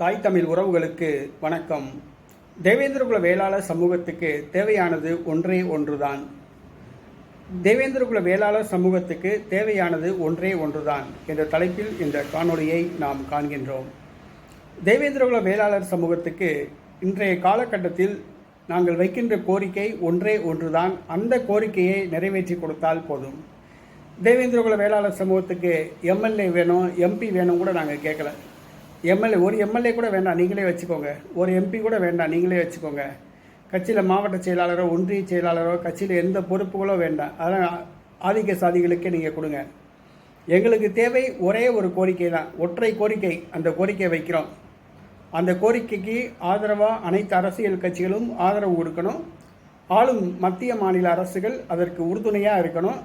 தாய் தமிழ் உறவுகளுக்கு வணக்கம். தேவேந்திரகுல வேளாளர் சமூகத்துக்கு தேவையானது ஒன்றே ஒன்றுதான். தேவேந்திரகுல வேளாளர் சமூகத்துக்கு தேவையானது ஒன்றே ஒன்றுதான் என்ற தலைப்பில் இந்த காணொளியை நாம் காண்கின்றோம். தேவேந்திரகுல வேளாளர் சமூகத்துக்கு இன்றைய காலகட்டத்தில் நாங்கள் வைக்கின்ற கோரிக்கை ஒன்றே ஒன்றுதான். அந்த கோரிக்கையை நிறைவேற்றி கொடுத்தால் போதும். தேவேந்திரகுல வேளாளர் சமூகத்துக்கு எம்எல்ஏ வேணும் எம்பி வேணும் கூட நாங்கள் கேட்கல எம்எல்ஏ ஒரு எம்எல்ஏ கூட வேண்டாம். நீங்களே வச்சுக்கோங்க. ஒரு எம்பி கூட வேண்டாம். நீங்களே வச்சுக்கோங்க. கட்சியில் மாவட்ட செயலாளரோ ஒன்றிய செயலாளரோ கட்சியில் எந்த பொறுப்புகளோ வேண்டாம். அதெல்லாம் ஆதிக்க சாதிகளுக்கே நீங்கள் கொடுங்க. எங்களுக்கு தேவை ஒரே ஒரு கோரிக்கை தான். ஒற்றை கோரிக்கை அந்த கோரிக்கை வைக்கிறோம். அந்த கோரிக்கைக்கு ஆதரவாக அனைத்து அரசியல் கட்சிகளும் ஆதரவு கொடுக்கணும். ஆளும் மத்திய மாநில அரசுகள் அதற்கு உறுதுணையாக இருக்கணும்.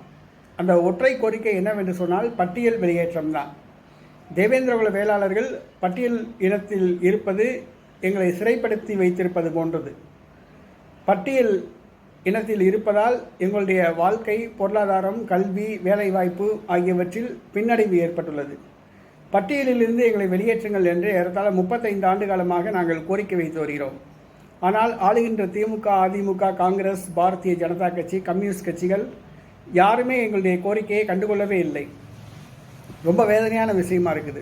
அந்த ஒற்றை கோரிக்கை என்னவென்று சொன்னால் பட்டியல் வெளியேற்றம் தான். தேவேந்திரகுல வேளாளர்கள் பட்டியல் இனத்தில் இருப்பது எங்களை சிறைப்படுத்தி வைத்திருப்பது போன்றது. பட்டியல் இனத்தில் இருப்பதால் எங்களுடைய வாழ்க்கை பொருளாதாரம் கல்வி வேலைவாய்ப்பு ஆகியவற்றில் பின்னடைவு ஏற்பட்டுள்ளது. பட்டியலிலிருந்து எங்களை வெளியேற்றுங்கள் என்று ஏறத்தாழ முப்பத்தைந்து ஆண்டு காலமாக நாங்கள் கோரிக்கை வைத்து வருகிறோம். ஆனால் ஆளுகின்ற திமுக அதிமுக காங்கிரஸ் பாரதிய ஜனதா கட்சி கம்யூனிஸ்ட் கட்சிகள் யாருமே எங்களுடைய கோரிக்கையை கண்டுகொள்ளவே இல்லை. ரொம்ப வேதனையான விஷயமா இருக்குது.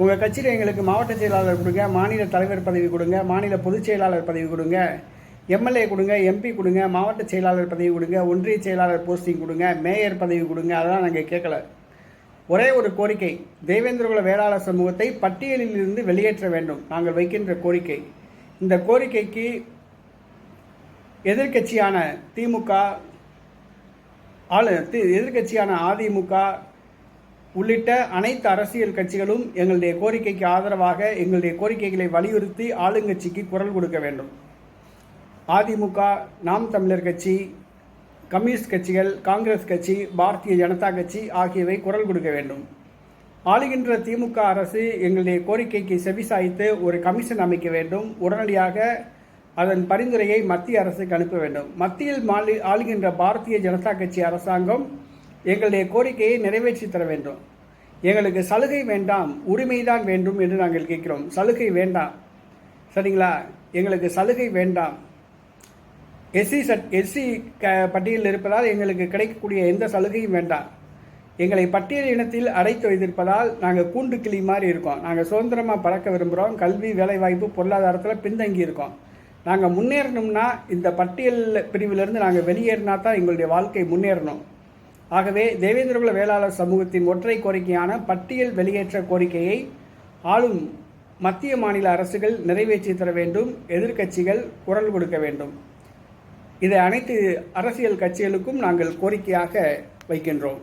உங்கள் கட்சியில் எங்களுக்கு மாவட்ட செயலாளர் கொடுங்க மாநில தலைவர் பதவி கொடுங்க மாநில பொதுச் செயலாளர் பதவி கொடுங்க எம்எல்ஏ கொடுங்க எம்பி கொடுங்க மாவட்ட செயலாளர் பதவி கொடுங்க ஒன்றிய செயலாளர் போஸ்டிங் கொடுங்க மேயர் பதவி கொடுங்க அதெல்லாம் நாங்கள் கேட்கல. ஒரே ஒரு கோரிக்கை தேவேந்திரகுல வேளாளர் சமூகத்தை பட்டியலில் இருந்து வெளியேற்ற வேண்டும். நாங்கள் வைக்கின்ற கோரிக்கை. இந்த கோரிக்கைக்கு எதிர்க்கட்சியான திமுக ஆளு எதிர்க்கட்சியான அதிமுக உள்ளிட்ட அனைத்து அரசியல் கட்சிகளும் எங்களுடைய கோரிக்கைக்கு ஆதரவாக எங்களுடைய கோரிக்கைகளை வலியுறுத்தி ஆளுங்கட்சிக்கு குரல் கொடுக்க வேண்டும். அதிமுக நாம் தமிழர் கட்சி கம்யூனிஸ்ட் கட்சிகள் காங்கிரஸ் கட்சி பாரதிய ஜனதா கட்சி ஆகியவை குரல் கொடுக்க வேண்டும். ஆளுகின்ற திமுக அரசு எங்களுடைய கோரிக்கைக்கு செவிசாய்த்து ஒரு கமிஷன் அமைக்க வேண்டும். உடனடியாக அதன் பரிந்துரையை மத்திய அரசுக்கு அனுப்ப வேண்டும். மத்தியில் மாலி ஆளுகின்ற பாரதிய ஜனதா கட்சி அரசாங்கம் எங்களுடைய கோரிக்கையை நிறைவேற்றி தர வேண்டும். எங்களுக்கு சலுகை வேண்டாம் உரிமைதான் வேண்டும் என்று நாங்கள் கேட்கிறோம். சலுகை வேண்டாம். சரிங்களா? எங்களுக்கு சலுகை வேண்டாம். எஸ்சி சட் எஸ்சி க பட்டியலில் இருப்பதால் எங்களுக்கு கிடைக்கக்கூடிய எந்த சலுகையும் வேண்டாம். எங்களை பட்டியல் இனத்தில் அடைத்து வைத்திருப்பதால் நாங்கள் கூண்டு கிளி மாதிரி இருக்கோம். நாங்கள் சுதந்திரமாக பறக்க விரும்புகிறோம் கல்வி வேலைவாய்ப்பு பொருளாதாரத்தில் பின்தங்கி இருக்கோம். நாங்கள் முன்னேறணும்னா இந்த பட்டியல் பிரிவிலிருந்து நாங்கள் வெளியேறினா தான் எங்களுடைய வாழ்க்கை முன்னேறணும். ஆகவே தேவேந்திரகுல வேளாளர் சமூகத்தின் ஒற்றை கோரிக்கையான பட்டியல் வெளியேற்ற கோரிக்கையை ஆளும் மத்திய மாநில அரசுகள் நிறைவேற்றி தர வேண்டும் எதிர்க்கட்சிகள் குரல் கொடுக்க வேண்டும். இதை அனைத்து அரசியல் கட்சிகளுக்கும் நாங்கள் கோரிக்கையாக வைக்கின்றோம்.